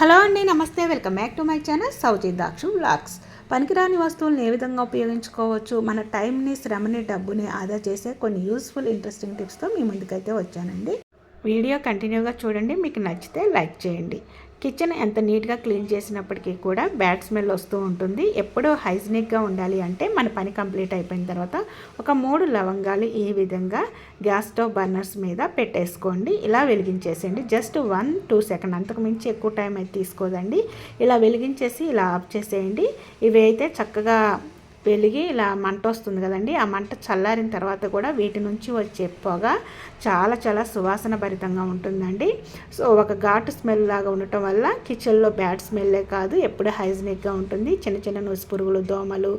Hello అండి నమస్తే. Welcome back to my channel సౌజీ దాక్షు వ్లాగ్స్. పనికిరాని వస్తువులను ఏ విధంగా ఉపయోగించుకోవచ్చు మన టైంని శ్రమని డబ్బుని ఆదా చేసే కొన్ని యూస్ఫుల్ ఇంట్రెస్టింగ్ టిప్స్తో మీ ముందుకైతే వచ్చానండి. వీడియో కంటిన్యూగా చూడండి మీకు నచ్చితే లైక్ చేయండి. కిచెన్ ఎంత నీట్గా క్లీన్ చేసినప్పటికీ కూడా బ్యాడ్ స్మెల్ వస్తూ ఉంటుంది. ఎప్పుడూ హైజీనిక్గా ఉండాలి అంటే మన పని కంప్లీట్ అయిపోయిన తర్వాత ఒక మూడు లవంగాలు ఈ విధంగా గ్యాస్ స్టవ్ బర్నర్స్ మీద పెట్టేసుకోండి. ఇలా వెలిగించేసేయండి. జస్ట్ వన్ టూ సెకండ్ అంతకు మించి ఎక్కువ టైం అయితే తీసుకోదండి. ఇలా వెలిగించేసి ఇలా ఆఫ్ చేసేయండి. ఇవి అయితే చక్కగా వెలిగి ఇలా మంట వస్తుంది కదండి. ఆ మంట చల్లారిన తర్వాత కూడా వీటి నుంచి వచ్చే పొగ చాలా చాలా సువాసన భరితంగా ఉంటుందండి. సో ఒక ఘాటు స్మెల్ లాగా ఉండటం వల్ల కిచెన్లో బ్యాడ్ స్మెల్లే కాదు ఎప్పుడూ హైజీనిక్గా ఉంటుంది. చిన్న చిన్న నుసి పురుగులు దోమలు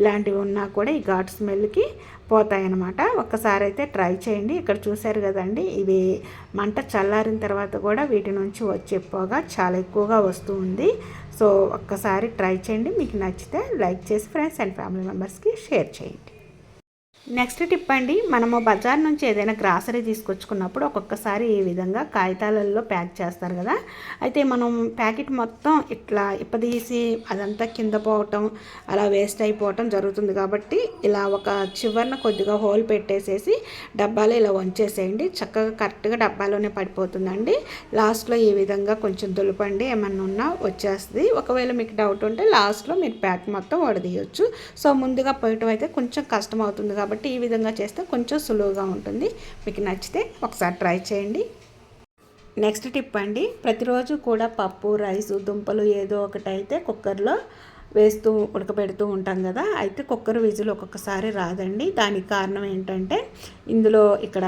ఇలాంటివి ఉన్నా కూడా ఈ ఘాటు స్మెల్కి పోతాయన్నమాట. ఒక్కసారి అయితే ట్రై చేయండి. ఇక్కడ చూశారు కదండి ఇవి మంట చల్లారిన తర్వాత కూడా వీటి నుంచి వచ్చే పొగ చాలా ఎక్కువగా వస్తూ ఉంది. సో ఒక్కసారి ట్రై చేయండి. మీకు నచ్చితే లైక్ చేసి ఫ్రెండ్స్ అండ్ ఫ్యామిలీ మెంబర్స్కి షేర్ చేయండి. నెక్స్ట్ టిప్ అండి మనము బజార్ నుంచి ఏదైనా గ్రాసరీ తీసుకొచ్చుకున్నప్పుడు ఒక్కొక్కసారి ఈ విధంగా కాగితాలలో ప్యాక్ చేస్తారు కదా. అయితే మనం ప్యాకెట్ మొత్తం ఇట్లా ఇప్పదీసి అదంతా కింద పోవటం అలా వేస్ట్ అయిపోవటం జరుగుతుంది కాబట్టి ఇలా ఒక చివరిన కొద్దిగా హోల్ పెట్టేసేసి డబ్బాలో ఇలా వంచేసేయండి. చక్కగా కరెక్ట్గా డబ్బాలోనే పడిపోతుందండి. లాస్ట్లో ఈ విధంగా కొంచెం దులపండి ఏమన్నా ఉన్నా వచ్చేస్తుంది. ఒకవేళ మీకు డౌట్ ఉంటే లాస్ట్లో మీరు ప్యాక్ మొత్తం వడదీయచ్చు సో ముందుగా పోయటం అయితే కొంచెం కష్టం అవుతుంది కాబట్టి కాబట్టి ఈ విధంగా చేస్తే కొంచెం సులువుగా ఉంటుంది. మీకు నచ్చితే ఒకసారి ట్రై చేయండి. నెక్స్ట్ టిప్ అండి. ప్రతిరోజు కూడా పప్పు రైసు దుంపలు ఏదో ఒకటి అయితే కుక్కర్లో వేస్తూ ఉడకబెడుతూ ఉంటాం కదా అయితే కుక్కర్ విజిల్ ఒక్కొక్కసారి రాదండి. దానికి కారణం ఏంటంటే ఇందులో ఇక్కడ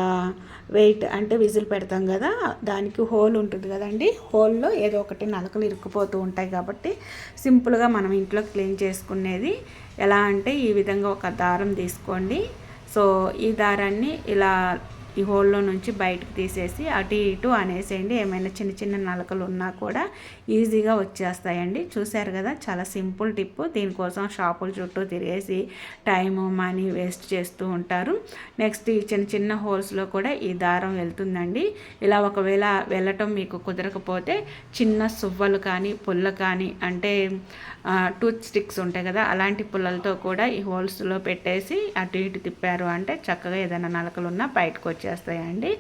వెయిట్ అంటే విజిల్ పెడతాం కదా దానికి హోల్ ఉంటుంది కదండి. హోల్లో ఏదో ఒకటి నలకలు ఇరుక్కుపోతూ ఉంటాయి కాబట్టి సింపుల్గా మనం ఇంట్లో క్లీన్ చేసుకునేది ఎలా అంటే ఈ విధంగా ఒక దారం తీసుకోండి. సో ఈ దారాన్ని ఇలా ఈ హోల్లో నుంచి బయటకు తీసేసి అటు ఇటు అనేసేయండి. ఏమైనా చిన్న చిన్న నలకలు ఉన్నా కూడా ఈజీగా వచ్చేస్తాయండి. చూశారు కదా చాలా సింపుల్ టిప్. దీనికోసం షాపుల చుట్టూ తిరిగేసి టైము మనీ వేస్ట్ చేస్తూ ఉంటారు. నెక్స్ట్ ఈ చిన్న చిన్న హోల్స్లో కూడా ఈ దారం వెళ్తుందండి. ఇలా ఒకవేళ వెళ్ళటం మీకు కుదరకపోతే చిన్న సువ్వలు కానీ పుల్ల కానీ అంటే టూత్ స్టిక్స్ ఉంటాయి కదా అలాంటి పుల్లలతో కూడా ఈ హోల్స్లో పెట్టేసి అటు ఇటు తిప్పారు అంటే చక్కగా ఏదైనా నలకలు ఉన్నా బయటకు వచ్చేస్తాయండి.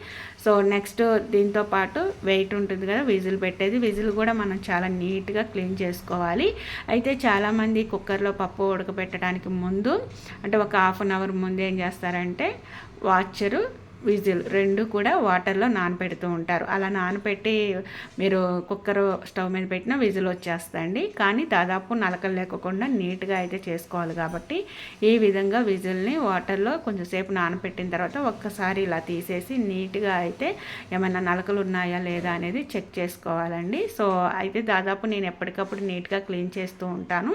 సో నెక్స్ట్ దీంతో పాటు వెయిట్ ఉంటుంది కదా విజిల్ పెట్టేది. విజిల్ కూడా మనం చాలా నీట్గా క్లీన్ చేసుకోవాలి. అయితే చాలామంది కుక్కర్లో పప్పు ఉడకబెట్టడానికి ముందు అంటే ఒక హాఫ్ అన్ అవర్ ముందు ఏం చేస్తారంటే వాచరు విజిల్ రెండు కూడా వాటర్లో నానపెడుతూ ఉంటారు. అలా నానపెట్టి మీరు కుక్కర్ స్టవ్ మీద పెట్టిన విజిల్ వచ్చేస్తండి కానీ దాదాపు నలకలు లేకుండా నీట్గా అయితే చేసుకోవాలి కాబట్టి ఈ విధంగా విజిల్ని వాటర్లో కొంచెంసేపు నానపెట్టిన తర్వాత ఒక్కసారి ఇలా తీసేసి నీట్గా అయితే ఏమైనా నలకలు ఉన్నాయా లేదా అనేది చెక్ చేసుకోవాలండి. సో అయితే దాదాపు నేను ఎప్పటికప్పుడు నీట్గా క్లీన్ చేస్తూ ఉంటాను.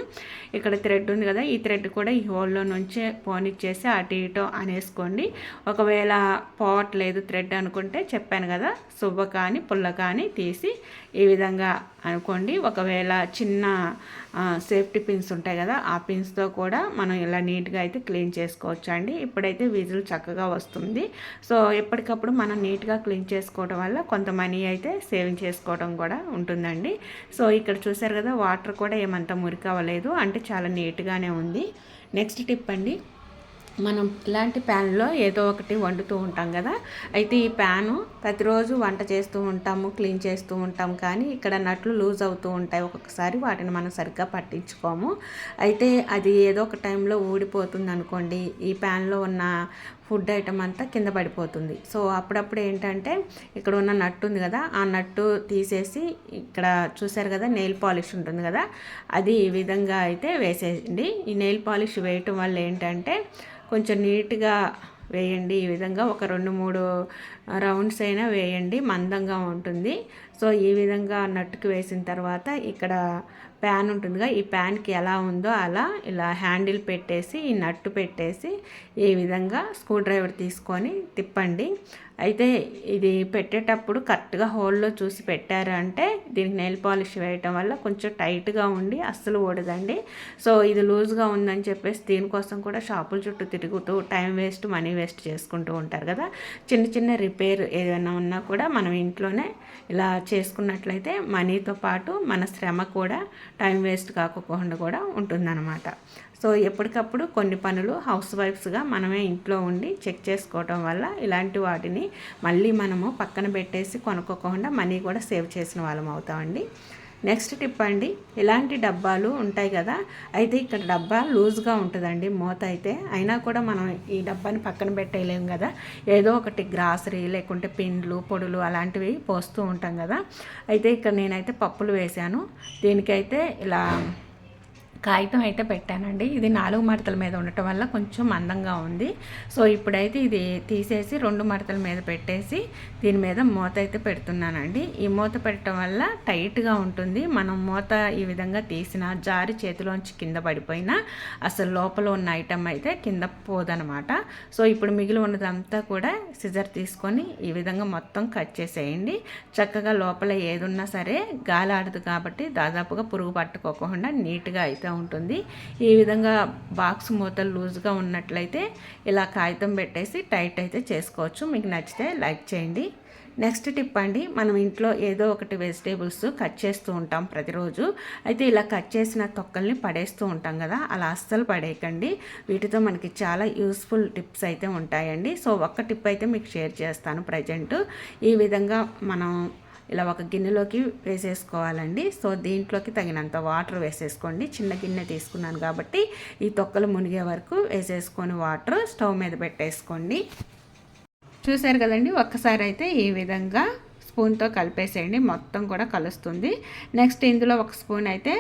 ఇక్కడ థ్రెడ్ ఉంది కదా ఈ థ్రెడ్ కూడా ఈ హోల్లో నుంచే పోనిచ్చేసి అటు ఇటు అనేసుకోండి. ఒకవేళ పోవట్లేదు థ్రెడ్ అనుకుంటే చెప్పాను కదా సువ్వ కానీ పుల్ల కానీ తీసి ఈ విధంగా అనుకోండి. ఒకవేళ చిన్న సేఫ్టీ పిన్స్ ఉంటాయి కదా ఆ పిన్స్తో కూడా మనం ఇలా నీట్గా అయితే క్లీన్ చేసుకోవచ్చు అండి. ఇప్పుడైతే విజిల్ చక్కగా వస్తుంది. సో ఎప్పటికప్పుడు మనం నీట్గా క్లీన్ చేసుకోవడం వల్ల కొంత మనీ అయితే సేవింగ్ చేసుకోవడం కూడా ఉంటుందండి. సో ఇక్కడ చూసారు కదా వాటర్ కూడా ఏమంత మురికి అవ్వలేదు అంటే చాలా నీట్గానే ఉంది. నెక్స్ట్ టిప్ అండి. మనం ఇలాంటి ప్యాన్లో ఏదో ఒకటి వండుతూ ఉంటాం కదా. అయితే ఈ ప్యాను ప్రతిరోజు వంట చేస్తూ ఉంటాము క్లీన్ చేస్తూ ఉంటాం. కానీ ఇక్కడ నట్లు లూజ్ అవుతూ ఉంటాయి. ఒక్కొక్కసారి వాటిని మనం సరిగ్గా పట్టించుకోము. అయితే అది ఏదో ఒక టైంలో ఊడిపోతుంది అనుకోండి. ఈ ప్యాన్లో ఉన్న ఫుడ్ ఐటమ్ అంతా కింద పడిపోతుంది. సో అప్పుడప్పుడు ఏంటంటే ఇక్కడ ఉన్న నట్టు ఉంది కదా ఆ నట్టు తీసేసి ఇక్కడ చూసారు కదా నెయిల్ పాలిష్ ఉంటుంది కదా అది ఈ విధంగా అయితే వేసేయండి. ఈ నెయిల్ పాలిష్ వేయటం వల్ల ఏంటంటే కొంచెం నీట్గా వేయండి. ఈ విధంగా ఒక రెండు మూడు రౌండ్స్ అయినా వేయండి మందంగా ఉంటుంది. సో ఈ విధంగా నట్టుకు వేసిన తర్వాత ఇక్కడ ప్యాన్ ఉంటుందిగా. ఈ ప్యాన్కి ఎలా ఉందో అలా ఇలా హ్యాండిల్ పెట్టేసి ఈ నట్టు పెట్టేసి ఈ విధంగా స్క్రూ డ్రైవర్ తీసుకొని తిప్పండి. అయితే ఇది పెట్టేటప్పుడు కరెక్ట్గా హోల్లో చూసి పెట్టారు అంటే దీనికి నెయిల్ పాలిష్ వేయటం వల్ల కొంచెం టైట్గా ఉండి అస్సలు ఓడదండి సో ఇది లూజ్గా ఉందని చెప్పేసి దీనికోసం కూడా షాపుల చుట్టూ తిరుగుతూ టైం వేస్ట్ మనీ వేస్ట్ చేసుకుంటూ ఉంటారు కదా. చిన్న చిన్న రిపేర్ ఏదైనా ఉన్నా కూడా మనం ఇంట్లోనే ఇలా చేసుకున్నట్లయితే మనీతో పాటు మన శ్రమ కూడా టైం వేస్ట్ కాకుండా కూడా ఉంటుందన్నమాట. సో ఎప్పటికప్పుడు కొన్ని పనులు హౌస్ వైఫ్స్గా మనమే ఇంట్లో ఉండి చెక్ చేసుకోవటం వల్ల ఇలాంటి వాటిని మళ్ళీ మనము పక్కన పెట్టేసి కొనుక్కోకుండా మనీ కూడా సేవ్ చేసిన వాళ్ళం అవుతామండి. నెక్స్ట్ టిప్ అండి ఇలాంటి డబ్బాలు ఉంటాయి కదా అయితే ఇక్కడ డబ్బా లూజ్గా ఉంటుందండి మూత అయితే. అయినా కూడా మనం ఈ డబ్బాని పక్కన పెట్టేయలేము కదా ఏదో ఒకటి గ్రాసరీ లేకుంటే పిండ్లు పొడులు అలాంటివి పోస్తూ ఉంటాం కదా. అయితే ఇక్కడ నేనైతే పప్పులు వేశాను. దీనికైతే ఇలా కాగితం అయితే పెట్టానండి. ఇది నాలుగు మడతల మీద ఉండటం వల్ల కొంచెం మందంగా ఉంది. సో ఇప్పుడైతే ఇది తీసేసి రెండు మడతల మీద పెట్టేసి దీని మీద మూత అయితే పెడుతున్నానండి. ఈ మూత పెట్టడం వల్ల టైట్గా ఉంటుంది. మనం మూత ఈ విధంగా తీసిన జారి చేతిలోంచి కింద పడిపోయినా అసలు లోపల ఉన్న ఐటమ్ అయితే కింద పోదనమాట. సో ఇప్పుడు మిగిలి ఉన్నదంతా కూడా సిజర్ తీసుకొని ఈ విధంగా మొత్తం కట్ చేసేయండి. చక్కగా లోపల ఏదున్నా సరే గాలి ఆడదు కాబట్టి దాదాపుగా పురుగు పట్టుకోకుండా నీట్గా అయితే ఉంటుంది. ఈ విధంగా బాక్స్ మూతలు లూజ్గా ఉన్నట్లయితే ఇలా కాగితం పెట్టేసి టైట్ అయితే చేసుకోవచ్చు. మీకు నచ్చితే లైక్ చేయండి. నెక్స్ట్ టిప్ అండి మనం ఇంట్లో ఏదో ఒకటి వెజిటేబుల్స్ కట్ చేస్తూ ఉంటాం ప్రతిరోజు. అయితే ఇలా కట్ చేసిన తొక్కల్ని పడేస్తూ ఉంటాం కదా అలా అస్సలు పడేయకండి. వీటితో మనకి చాలా యూస్ఫుల్ టిప్స్ అయితే ఉంటాయండి. సో ఒక్క టిప్ అయితే మీకు షేర్ చేస్తాను ప్రజెంట్. ఈ విధంగా మనం ఇలా ఒక గిన్నెలోకి వేసేసుకోవాలండి. సో దీంట్లోకి తగినంత వాటర్ వేసేసుకోండి. చిన్న గిన్నె తీసుకున్నాను కాబట్టి ఈ తొక్కలు మునిగే వరకు వేసేసుకొని వాటర్ స్టవ్ మీద పెట్టేసుకోండి. చూసారు కదండి ఒక్కసారి అయితే ఈ విధంగా స్పూన్తో కలిపేసేయండి. మొత్తం కూడా కలుస్తుంది. నెక్స్ట్ ఇందులో ఒక స్పూన్ అయితే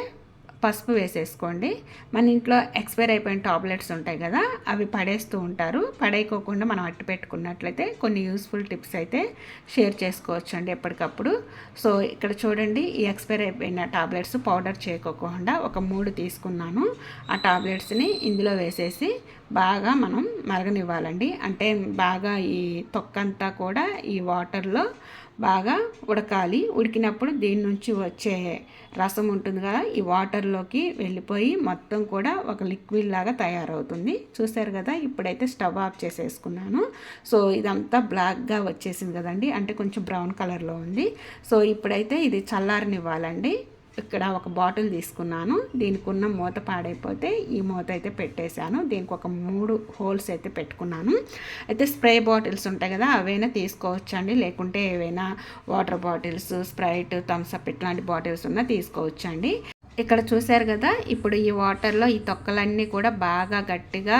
పసుపు వేసేసుకోండి. మన ఇంట్లో ఎక్స్పైర్ అయిపోయిన టాబ్లెట్స్ ఉంటాయి కదా అవి పడేస్తూ ఉంటారు. పడేయకోకుండా మనం అట్టు పెట్టుకున్నట్లయితే కొన్ని యూస్ఫుల్ టిప్స్ అయితే షేర్ చేసుకోవచ్చు అండి ఎప్పటికప్పుడు. సో ఇక్కడ చూడండి ఈ ఎక్స్పైర్ అయిపోయిన టాబ్లెట్స్ పౌడర్ చేయకోకుండా ఒక మూడు తీసుకున్నాను. ఆ టాబ్లెట్స్ని ఇందులో వేసేసి బాగా మనం మరగనివ్వాలండి. అంటే బాగా ఈ తొక్కంతా కూడా ఈ వాటర్లో బాగా ఉడకాలి. ఉడికినప్పుడు దీని నుంచి వచ్చే రసం ఉంటుంది కదా ఈ వాటర్లోకి వెళ్ళిపోయి మొత్తం కూడా ఒక లిక్విడ్ లాగా తయారవుతుంది. చూసారు కదా ఇప్పుడైతే స్టవ్ ఆఫ్ చేసేసుకున్నాను. సో ఇదంతా బ్లాక్గా వచ్చేసింది కదండి అంటే కొంచెం బ్రౌన్ కలర్లో ఉంది. సో ఇప్పుడైతే ఇది చల్లారనివ్వాలండి. ఇక్కడ ఒక బాటిల్ తీసుకున్నాను. దీనికి ఉన్న మూత పాడైపోతే ఈ మూత అయితే పెట్టేశాను. దీనికి ఒక మూడు హోల్స్ అయితే పెట్టుకున్నాను. అయితే స్ప్రే బాటిల్స్ ఉంటాయి కదా అవైనా తీసుకోవచ్చండి? లేకుంటే ఏవైనా water bottles Sprite Thums Up ఇట్లాంటి బాటిల్స్ ఉన్నా తీసుకోవచ్చండి. ఇక్కడ చూశారు కదా ఇప్పుడు ఈ వాటర్లో ఈ తొక్కలన్నీ కూడా బాగా గట్టిగా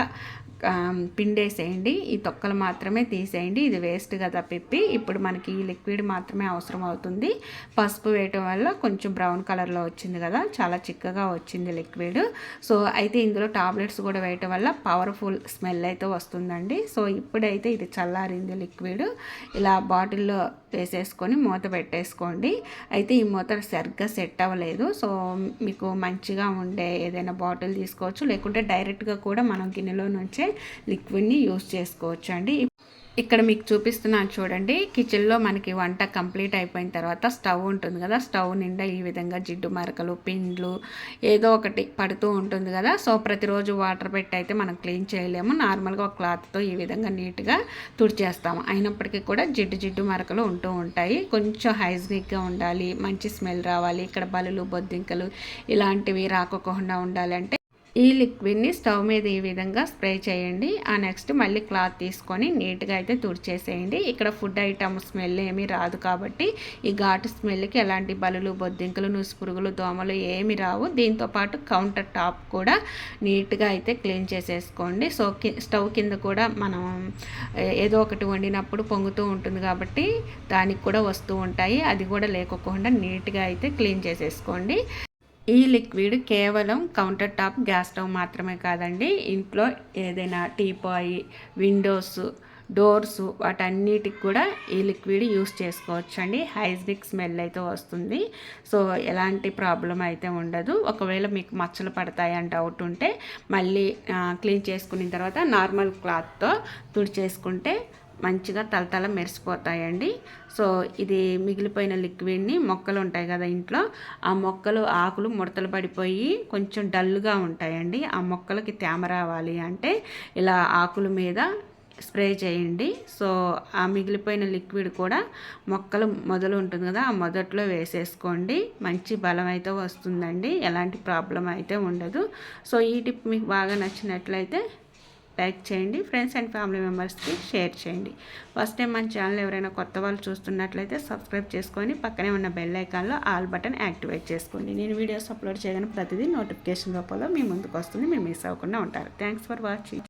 పిండేసేయండి. ఈ తొక్కలు మాత్రమే తీసేయండి. ఇది వేస్ట్ కదా పిప్పి ఇప్పుడు మనకి ఈ లిక్విడ్ మాత్రమే అవసరం అవుతుంది. పసుపు వేయటం వల్ల కొంచెం బ్రౌన్ కలర్లో వచ్చింది కదా చాలా చిక్కగా వచ్చింది లిక్విడ్. సో అయితే ఇందులో టాబ్లెట్స్ కూడా వేయటం వల్ల పవర్ఫుల్ స్మెల్ అయితే వస్తుందండి. సో ఇప్పుడైతే ఇది చల్లారింది లిక్విడ్. ఇలా బాటిల్లో వేసేసుకొని మూత పెట్టేసుకోండి. అయితే ఈ మూత సరిగ్గా సెట్ అవ్వలేదు. సో మీకు మంచిగా ఉండే ఏదైనా బాటిల్ తీసుకోవచ్చు. లేకుంటే డైరెక్ట్గా కూడా మనం గిన్నెలో నుంచే లిక్విడ్ని యూస్ చేసుకోవచ్చు అండి ఇక్కడ మీకు చూపిస్తున్నాను చూడండి. కిచెన్లో మనకి వంట కంప్లీట్ అయిపోయిన తర్వాత స్టవ్ ఉంటుంది కదా స్టవ్ నిండా ఈ విధంగా జిడ్డు మరకలు పిండ్లు ఏదో ఒకటి పడుతూ ఉంటుంది కదా. సో ప్రతిరోజు వాటర్ పెట్టి అయితే మనం క్లీన్ చేయలేము. నార్మల్గా ఒక క్లాత్తో ఈ విధంగా నీట్గా తుడిచేస్తాము. అయినప్పటికీ కూడా జిడ్డు జిడ్డు మరకలు ఉంటూ ఉంటాయి. కొంచెం హైజీనిక్గా ఉండాలి మంచి స్మెల్ రావాలి. ఇక్కడ బలులు బొద్దింకలు ఇలాంటివి రాకోకుండా ఉండాలంటే ఈ లిక్విడ్ని స్టవ్ మీద ఈ విధంగా స్ప్రే చేయండి. ఆ నెక్స్ట్ మళ్ళీ క్లాత్ తీసుకొని నీట్గా అయితే తుడిచేసేయండి. ఇక్కడ ఫుడ్ ఐటమ్ స్మెల్ ఏమీ రాదు కాబట్టి ఈ ఘాటు స్మెల్కి ఎలాంటి బలులు బొద్దింకలు నూసు పురుగులు దోమలు ఏమి రావు. దీంతోపాటు కౌంటర్ టాప్ కూడా నీట్గా అయితే క్లీన్ చేసేసుకోండి. సో స్టవ్ కింద కూడా మనం ఏదో ఒకటి వండినప్పుడు పొంగుతూ ఉంటుంది కాబట్టి దానికి కూడా వస్తూ ఉంటాయి. అది కూడా లేకోకుండా నీట్గా అయితే క్లీన్ చేసేసుకోండి. ఈ లిక్విడ్ కేవలం కౌంటర్ టాప్ గ్యాస్ స్టవ్ మాత్రమే కాదండి. ఇంట్లో ఏదైనా టీపాయ్ విండోస్ డోర్స్ వాటన్నిటికి కూడా ఈ లిక్విడ్ యూస్ చేసుకోవచ్చు అండి హైజినిక్ స్మెల్ అయితే వస్తుంది. సో ఎలాంటి ప్రాబ్లం అయితే ఉండదు. ఒకవేళ మీకు మచ్చలు పడతాయని డౌట్ ఉంటే మళ్ళీ క్లీన్ చేసుకున్న తర్వాత నార్మల్ క్లాత్తో తుడిచేసుకుంటే మంచిగా తలతల మెరిసిపోతాయండి. సో ఇది మిగిలిపోయిన లిక్విడ్ని మొక్కలు ఉంటాయి కదా ఇంట్లో ఆ మొక్కలు ఆకులు ముడతలు పడిపోయి కొంచెం డల్గా ఉంటాయండి. ఆ మొక్కలకి తేమ రావాలి అంటే ఇలా ఆకుల మీద స్ప్రే చేయండి. సో ఆ మిగిలిపోయిన లిక్విడ్ కూడా మొక్కలు మొదలు ఉంటుంది కదా ఆ మొదట్లో వేసేసుకోండి. మంచి బలం అయితే వస్తుందండి. ఎలాంటి ప్రాబ్లం అయితే ఉండదు. సో ఈ టిప్ మీకు బాగా నచ్చినట్లయితే లైక్ చేయండి ఫ్రెండ్స్ అండ్ ఫ్యామిలీ మెంబర్స్కి షేర్ చేయండి. ఫస్ట్ టైం మన ఛానల్ ఎవరైనా కొత్త వాళ్ళు చూస్తున్నట్లయితే సబ్స్క్రైబ్ చేసుకొని పక్కనే ఉన్న బెల్ ఐకాన్లో ఆల్ బటన్ యాక్టివేట్ చేసుకోండి. నేను వీడియోస్ అప్లోడ్ చేయగానే ప్రతిదీ నోటిఫికేషన్ రూపంలో మీ ముందుకు వస్తుంది మీరు మిస్ అవ్వకుండా ఉంటారు. Thanks for watching